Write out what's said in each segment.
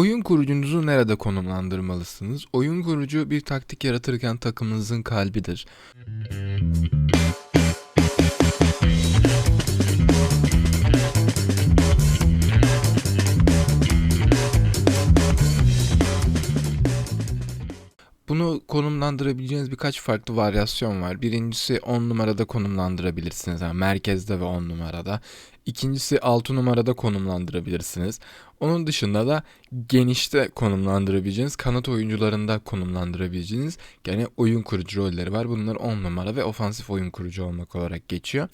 Oyun kurucunuzu nerede konumlandırmalısınız? Oyun kurucu bir taktik yaratırken takımınızın kalbidir. Bunu konumlandırabileceğiniz birkaç farklı varyasyon var. Birincisi 10 numarada konumlandırabilirsiniz. Yani merkezde ve 10 numarada. İkincisi 6 numarada konumlandırabilirsiniz. Onun dışında da genişte konumlandırabileceğiniz, kanat oyuncularında konumlandırabileceğiniz gene oyun kurucu rolleri var. Bunlar 10 numara ve ofansif oyun kurucu olmak olarak geçiyor.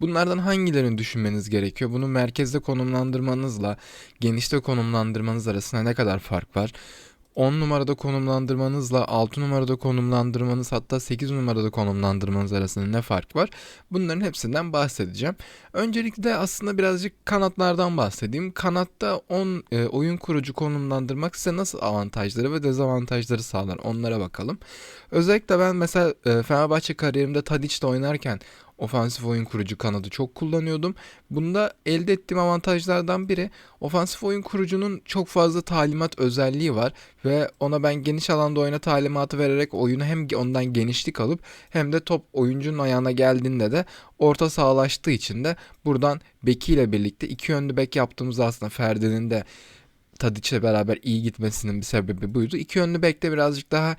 Bunlardan hangilerini düşünmeniz gerekiyor? Bunu merkezde konumlandırmanızla genişte konumlandırmanız arasında ne kadar fark var? 10 numarada konumlandırmanızla 6 numarada konumlandırmanız hatta 8 numarada konumlandırmanız arasında ne fark var? Bunların hepsinden bahsedeceğim. Öncelikle aslında birazcık kanatlardan bahsedeyim. Kanatta 10 e, oyun kurucu konumlandırmak size nasıl avantajları ve dezavantajları sağlar onlara bakalım. Özellikle ben mesela e, Fenerbahçe kariyerimde Tadic'te oynarken ofansif oyun kurucu kanadı çok kullanıyordum. Bunda elde ettiğim avantajlardan biri ofansif oyun kurucunun çok fazla talimat özelliği var ve ona ben geniş alanda oyna talimatı vererek oyunu hem ondan genişlik alıp hem de top oyuncunun ayağına geldiğinde de orta sağlaştığı için de buradan Beki ile birlikte iki yönlü bek yaptığımız aslında Ferdi'nin de Tadiç'le beraber iyi gitmesinin bir sebebi buydu. İki yönlü bekte birazcık daha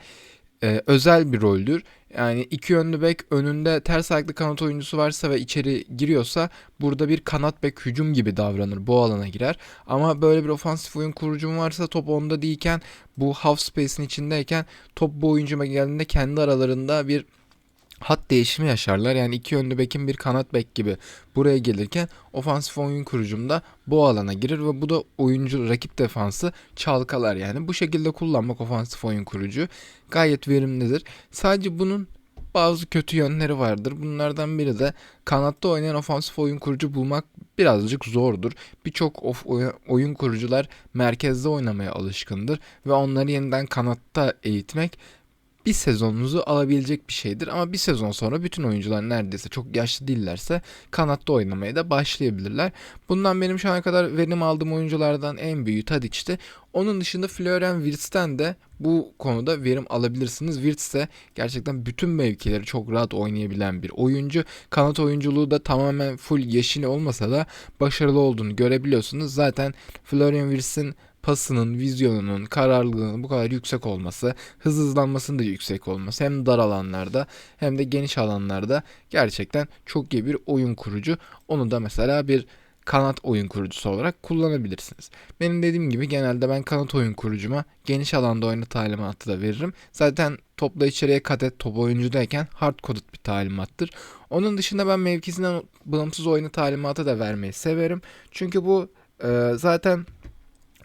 e, özel bir roldür. Yani iki yönlü bek önünde ters ayaklı kanat oyuncusu varsa ve içeri giriyorsa burada bir kanat bek hücum gibi davranır. Bu alana girer. Ama böyle bir ofansif oyun kurucum varsa top onda değilken bu half space'in içindeyken top bu oyuncuma geldiğinde kendi aralarında bir hat değişimi yaşarlar. Yani iki yönlü bekin bir kanat bek gibi buraya gelirken ofansif oyun kurucumda bu alana girer ve bu da oyuncu rakip defansı çalkalar. Yani bu şekilde kullanmak ofansif oyun kurucu gayet verimlidir. Sadece bunun bazı kötü yönleri vardır. Bunlardan biri de kanatta oynayan ofansif oyun kurucu bulmak birazcık zordur. Birçok oyun kurucular merkezde oynamaya alışkındır ve onları yeniden kanatta eğitmek bir sezonunuzu alabilecek bir şeydir. Ama bir sezon sonra bütün oyuncular neredeyse çok yaşlı değillerse kanatta oynamaya da başlayabilirler. Bundan benim şu ana kadar verim aldığım oyunculardan en büyüğü Tadic'ti. Onun dışında Florian Wirtz'ten de bu konuda verim alabilirsiniz. Wirtz de gerçekten bütün mevkileri çok rahat oynayabilen bir oyuncu. Kanat oyunculuğu da tamamen full yeşil olmasa da başarılı olduğunu görebiliyorsunuz. Zaten Florian Wirtz'in pasının, vizyonunun, kararlılığının bu kadar yüksek olması, hız hızlanmasının da yüksek olması hem dar alanlarda hem de geniş alanlarda gerçekten çok iyi bir oyun kurucu. Onu da mesela bir kanat oyun kurucusu olarak kullanabilirsiniz. Benim dediğim gibi genelde ben kanat oyun kurucuma geniş alanda oyna talimatı da veririm. Zaten topla içeriye kat et top oyuncudayken hard coded bir talimattır. Onun dışında ben mevkisinden bağımsız oyna talimatı da vermeyi severim. Çünkü bu e, zaten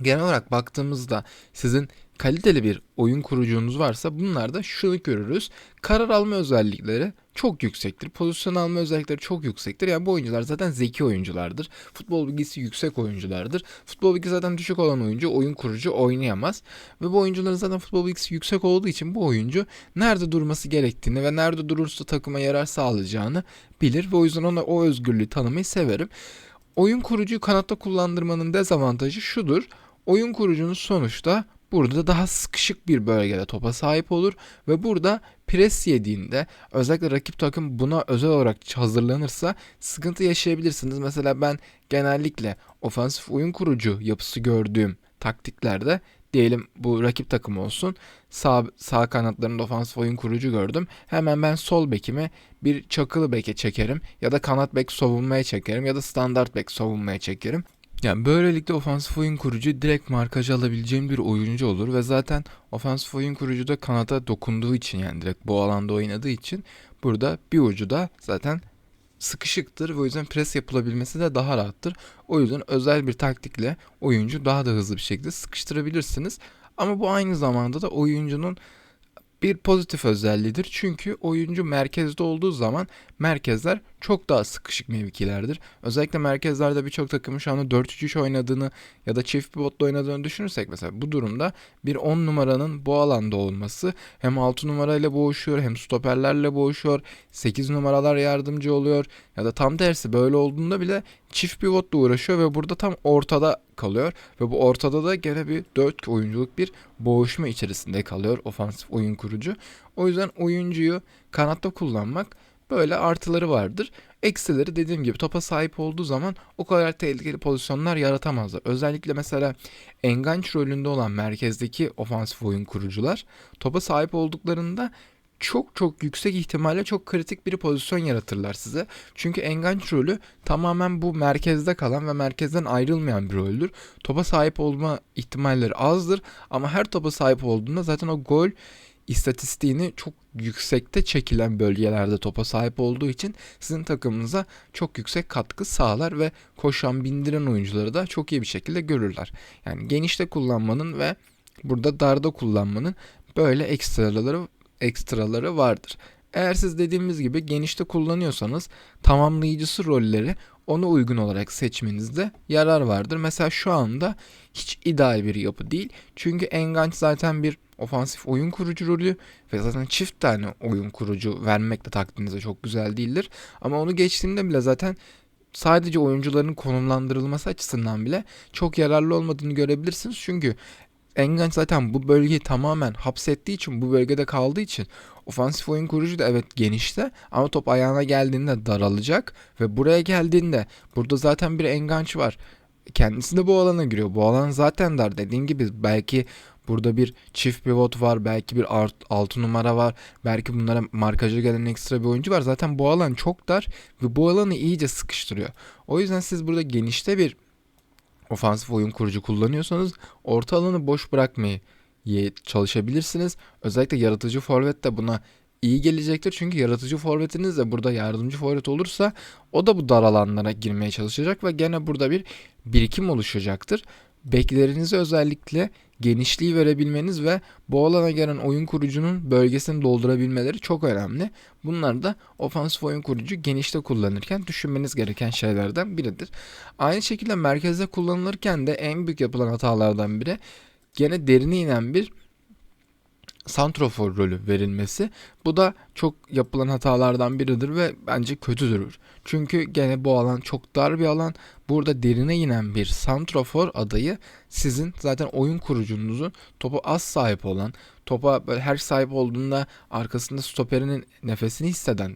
genel olarak baktığımızda sizin kaliteli bir oyun kurucunuz varsa bunlarda şunu görürüz. Karar alma özellikleri çok yüksektir. Pozisyon alma özellikleri çok yüksektir. Yani bu oyuncular zaten zeki oyunculardır. Futbol bilgisi yüksek oyunculardır. Futbol bilgisi zaten düşük olan oyuncu oyun kurucu oynayamaz. Ve bu oyuncuların zaten futbol bilgisi yüksek olduğu için bu oyuncu nerede durması gerektiğini ve nerede durursa takıma yarar sağlayacağını bilir. Ve o yüzden ona o özgürlüğü tanımayı severim. Oyun kurucuyu kanatta kullandırmanın dezavantajı şudur oyun kurucunuz sonuçta burada daha sıkışık bir bölgede topa sahip olur ve burada pres yediğinde özellikle rakip takım buna özel olarak hazırlanırsa sıkıntı yaşayabilirsiniz. Mesela ben genellikle ofansif oyun kurucu yapısı gördüğüm taktiklerde diyelim bu rakip takım olsun. Sağ, sağ kanatlarında ofansif oyun kurucu gördüm. Hemen ben sol bekimi bir çakılı beke çekerim ya da kanat bek savunmaya çekerim ya da standart bek savunmaya çekerim. Yani böylelikle ofansif oyun kurucu direkt markaj alabileceğim bir oyuncu olur ve zaten ofansif oyun kurucu da kanata dokunduğu için yani direkt bu alanda oynadığı için burada bir ucu da zaten sıkışıktır ve o yüzden pres yapılabilmesi de daha rahattır. O yüzden özel bir taktikle oyuncu daha da hızlı bir şekilde sıkıştırabilirsiniz. Ama bu aynı zamanda da oyuncunun bir pozitif özelliğidir. Çünkü oyuncu merkezde olduğu zaman merkezler çok daha sıkışık mevkilerdir. Özellikle merkezlerde birçok takımın şu anda 4-3-3 oynadığını ya da çift pivotla oynadığını düşünürsek mesela bu durumda bir 10 numaranın bu alanda olması hem 6 numarayla boğuşuyor hem stoperlerle boğuşuyor. 8 numaralar yardımcı oluyor ya da tam tersi böyle olduğunda bile çift pivotla uğraşıyor ve burada tam ortada kalıyor ve bu ortada da gene bir 4 oyunculuk bir boğuşma içerisinde kalıyor ofansif oyun kurucu. O yüzden oyuncuyu kanatta kullanmak böyle artıları vardır. Eksileri dediğim gibi topa sahip olduğu zaman o kadar tehlikeli pozisyonlar yaratamazlar. Özellikle mesela enganç rolünde olan merkezdeki ofansif oyun kurucular topa sahip olduklarında çok çok yüksek ihtimalle çok kritik bir pozisyon yaratırlar size. Çünkü enganç rolü tamamen bu merkezde kalan ve merkezden ayrılmayan bir roldür. Topa sahip olma ihtimalleri azdır ama her topa sahip olduğunda zaten o gol istatistiğini çok yüksekte çekilen bölgelerde topa sahip olduğu için sizin takımınıza çok yüksek katkı sağlar ve koşan bindiren oyuncuları da çok iyi bir şekilde görürler. Yani genişte kullanmanın ve burada darda kullanmanın böyle ekstraları ekstraları vardır. Eğer siz dediğimiz gibi genişte kullanıyorsanız tamamlayıcısı rolleri ona uygun olarak seçmenizde yarar vardır. Mesela şu anda hiç ideal bir yapı değil. Çünkü Enganç zaten bir ofansif oyun kurucu rolü ve zaten çift tane oyun kurucu vermek de takdirinize çok güzel değildir. Ama onu geçtiğinde bile zaten sadece oyuncuların konumlandırılması açısından bile çok yararlı olmadığını görebilirsiniz. Çünkü Enganç zaten bu bölgeyi tamamen hapsettiği için bu bölgede kaldığı için ofansif oyun kurucu da evet genişte ama top ayağına geldiğinde daralacak ve buraya geldiğinde burada zaten bir enganç var. Kendisi de bu alana giriyor. Bu alan zaten dar. Dediğim gibi belki burada bir çift pivot var. Belki bir art, altı numara var. Belki bunlara markaja gelen ekstra bir oyuncu var. Zaten bu alan çok dar ve bu alanı iyice sıkıştırıyor. O yüzden siz burada genişte bir ofansif oyun kurucu kullanıyorsanız orta alanı boş bırakmayı çalışabilirsiniz. Özellikle yaratıcı forvet de buna iyi gelecektir. Çünkü yaratıcı forvetiniz de burada yardımcı forvet olursa o da bu dar alanlara girmeye çalışacak ve gene burada bir birikim oluşacaktır. Beklerinizi özellikle genişliği verebilmeniz ve bu alana gelen oyun kurucunun bölgesini doldurabilmeleri çok önemli. Bunlar da ofansif oyun kurucu genişte kullanırken düşünmeniz gereken şeylerden biridir. Aynı şekilde merkezde kullanılırken de en büyük yapılan hatalardan biri gene derine inen bir santrofor rolü verilmesi. Bu da çok yapılan hatalardan biridir ve bence kötüdür. Çünkü gene bu alan çok dar bir alan. Burada derine inen bir santrofor adayı sizin zaten oyun kurucunuzun topu az sahip olan, topa böyle her sahip olduğunda arkasında stoperinin nefesini hisseden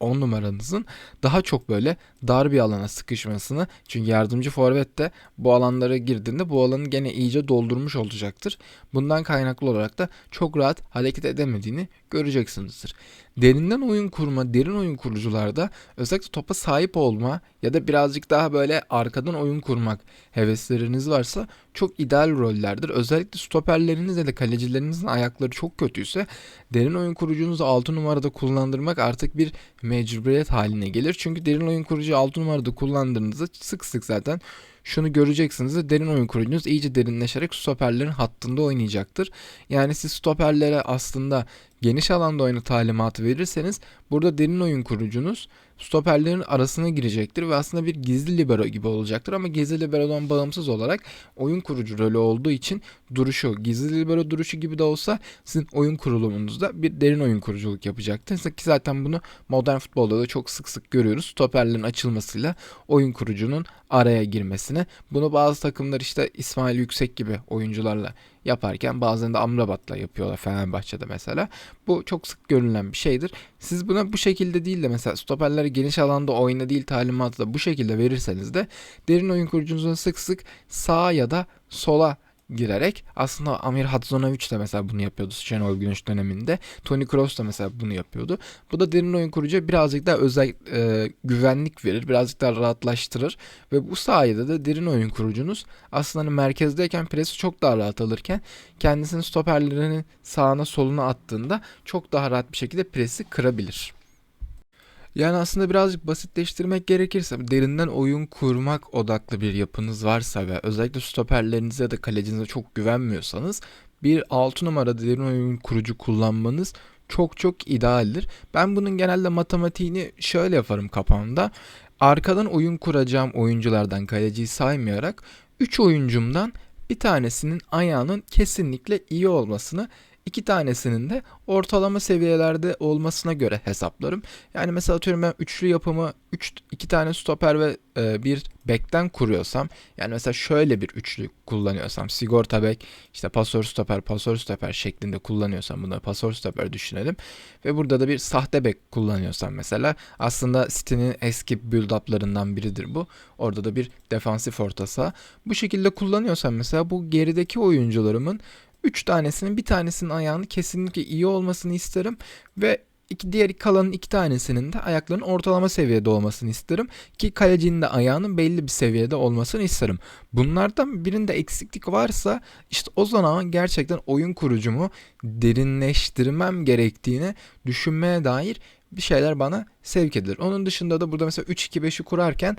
10 numaranızın daha çok böyle dar bir alana sıkışmasını çünkü yardımcı forvet de bu alanlara girdiğinde bu alanı gene iyice doldurmuş olacaktır. Bundan kaynaklı olarak da çok rahat hareket edemediğini göreceksinizdir. Derinden oyun kurma, derin oyun kurucularda özellikle topa sahip olma ya da birazcık daha böyle arkadan oyun kurmak hevesleriniz varsa çok ideal rollerdir. Özellikle stoperleriniz ya da kalecilerinizin ayakları çok kötüyse derin oyun kurucunuzu 6 numarada kullandırmak artık bir mecburiyet haline gelir. Çünkü derin oyun kurucu 6 numarada kullandığınızda sık sık zaten şunu göreceksiniz de derin oyun kurucunuz iyice derinleşerek stoperlerin hattında oynayacaktır. Yani siz stoperlere aslında geniş alanda oyunu talimatı verirseniz burada derin oyun kurucunuz stoperlerin arasına girecektir ve aslında bir gizli libero gibi olacaktır ama gizli liberodan bağımsız olarak oyun kurucu rolü olduğu için duruşu gizli libero duruşu gibi de olsa sizin oyun kurulumunuzda bir derin oyun kuruculuk yapacaktır. Ki zaten bunu modern futbolda da çok sık sık görüyoruz. Stoperlerin açılmasıyla oyun kurucunun araya girmesini. Bunu bazı takımlar işte İsmail Yüksek gibi oyuncularla yaparken bazen de Amrabat'la yapıyorlar Fenerbahçe'de mesela. Bu çok sık görülen bir şeydir. Siz buna bu şekilde değil de mesela stoperleri geniş alanda oyna değil talimatı da bu şekilde verirseniz de derin oyun kurucunuzun sık sık sağa ya da sola girerek aslında Amir Hadzonovic de mesela bunu yapıyordu Şenol Güneş döneminde. Tony Kroos da mesela bunu yapıyordu. Bu da derin oyun kurucu birazcık daha özel e, güvenlik verir. Birazcık daha rahatlaştırır. Ve bu sayede de derin oyun kurucunuz aslında hani merkezdeyken presi çok daha rahat alırken kendisini stoperlerinin sağına soluna attığında çok daha rahat bir şekilde presi kırabilir. Yani aslında birazcık basitleştirmek gerekirse derinden oyun kurmak odaklı bir yapınız varsa ve özellikle stoperlerinize ya da kalecinize çok güvenmiyorsanız bir 6 numara derin oyun kurucu kullanmanız çok çok idealdir. Ben bunun genelde matematiğini şöyle yaparım kafamda. Arkadan oyun kuracağım oyunculardan kaleciyi saymayarak 3 oyuncumdan bir tanesinin ayağının kesinlikle iyi olmasını İki tanesinin de ortalama seviyelerde olmasına göre hesaplarım. Yani mesela atıyorum ben üçlü yapımı 3 iki tane stoper ve e, bir bekten kuruyorsam yani mesela şöyle bir üçlü kullanıyorsam sigorta bek işte pasör stoper pasör stoper şeklinde kullanıyorsam bunu pasör stoper düşünelim ve burada da bir sahte bek kullanıyorsam mesela aslında City'nin eski build up'larından biridir bu. Orada da bir defansif orta. Bu şekilde kullanıyorsam mesela bu gerideki oyuncularımın 3 tanesinin bir tanesinin ayağını kesinlikle iyi olmasını isterim ve iki diğer kalanın iki tanesinin de ayaklarının ortalama seviyede olmasını isterim ki kalecinin de ayağının belli bir seviyede olmasını isterim. Bunlardan birinde eksiklik varsa işte o zaman gerçekten oyun kurucumu derinleştirmem gerektiğini düşünmeye dair bir şeyler bana sevk edilir. Onun dışında da burada mesela 3-2-5'i kurarken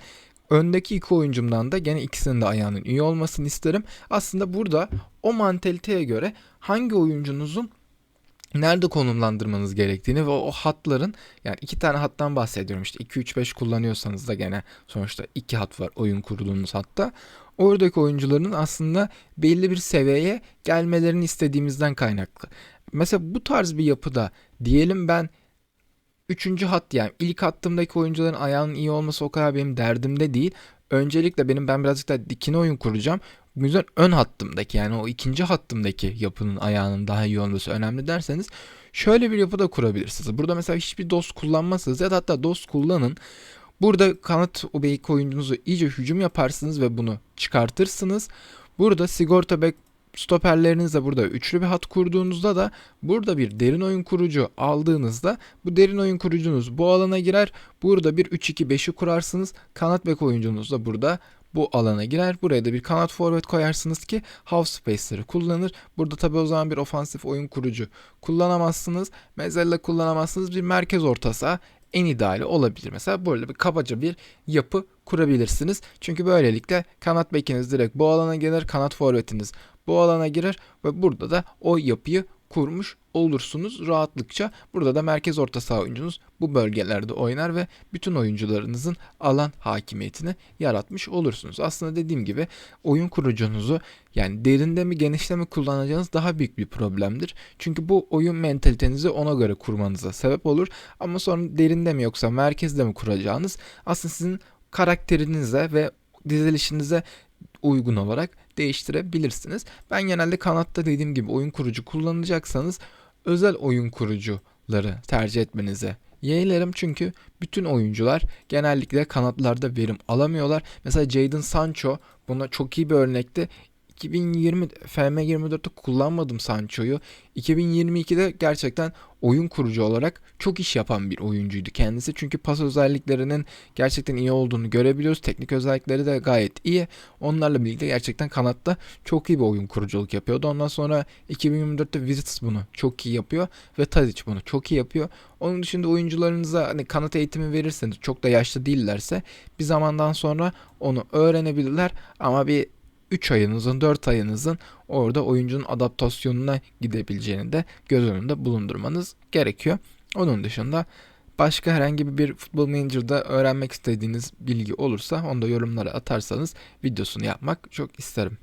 öndeki iki oyuncumdan da gene ikisinin de ayağının iyi olmasını isterim. Aslında burada o mantaliteye göre hangi oyuncunuzun nerede konumlandırmanız gerektiğini ve o hatların yani iki tane hattan bahsediyorum işte 2-3-5 kullanıyorsanız da gene sonuçta iki hat var oyun kurduğunuz hatta oradaki oyuncuların aslında belli bir seviyeye gelmelerini istediğimizden kaynaklı. Mesela bu tarz bir yapıda diyelim ben Üçüncü hat yani ilk hattımdaki oyuncuların ayağının iyi olması o kadar benim derdimde değil. Öncelikle benim ben birazcık da dikine oyun kuracağım. Bu yüzden ön hattımdaki yani o ikinci hattımdaki yapının ayağının daha iyi olması önemli derseniz şöyle bir yapı da kurabilirsiniz. Burada mesela hiçbir dost kullanmazsınız ya da hatta dost kullanın. Burada kanat belki oyuncunuzu iyice hücum yaparsınız ve bunu çıkartırsınız. Burada sigorta bek stoperlerinizle burada üçlü bir hat kurduğunuzda da burada bir derin oyun kurucu aldığınızda bu derin oyun kurucunuz bu alana girer. Burada bir 3-2-5'i kurarsınız. Kanat bek oyuncunuz da burada bu alana girer. Buraya da bir kanat forvet koyarsınız ki half space'leri kullanır. Burada tabi o zaman bir ofansif oyun kurucu kullanamazsınız. Mezella kullanamazsınız. Bir merkez orta saha en ideali olabilir. Mesela böyle bir kabaca bir yapı kurabilirsiniz. Çünkü böylelikle kanat bekiniz direkt bu alana gelir. Kanat forvetiniz bu alana girer ve burada da o yapıyı kurmuş olursunuz rahatlıkça. Burada da merkez orta saha oyuncunuz bu bölgelerde oynar ve bütün oyuncularınızın alan hakimiyetini yaratmış olursunuz. Aslında dediğim gibi oyun kurucunuzu yani derinde mi genişte mi kullanacağınız daha büyük bir problemdir. Çünkü bu oyun mentalitenizi ona göre kurmanıza sebep olur. Ama sonra derinde mi yoksa merkezde mi kuracağınız aslında sizin karakterinize ve dizilişinize uygun olarak değiştirebilirsiniz. Ben genelde kanatta dediğim gibi oyun kurucu kullanacaksanız özel oyun kurucuları tercih etmenize yeğlerim çünkü bütün oyuncular genellikle kanatlarda verim alamıyorlar. Mesela Jadon Sancho buna çok iyi bir örnekti. 2020 FM24'te kullanmadım Sancho'yu. 2022'de gerçekten oyun kurucu olarak çok iş yapan bir oyuncuydu kendisi. Çünkü pas özelliklerinin gerçekten iyi olduğunu görebiliyoruz. Teknik özellikleri de gayet iyi. Onlarla birlikte gerçekten kanatta çok iyi bir oyun kuruculuk yapıyordu. Ondan sonra 2024'te Visits bunu çok iyi yapıyor ve Tadic bunu çok iyi yapıyor. Onun dışında oyuncularınıza hani kanat eğitimi verirseniz çok da yaşlı değillerse bir zamandan sonra onu öğrenebilirler ama bir 3 ayınızın 4 ayınızın orada oyuncunun adaptasyonuna gidebileceğini de göz önünde bulundurmanız gerekiyor. Onun dışında başka herhangi bir futbol manager'da öğrenmek istediğiniz bilgi olursa onu da yorumlara atarsanız videosunu yapmak çok isterim.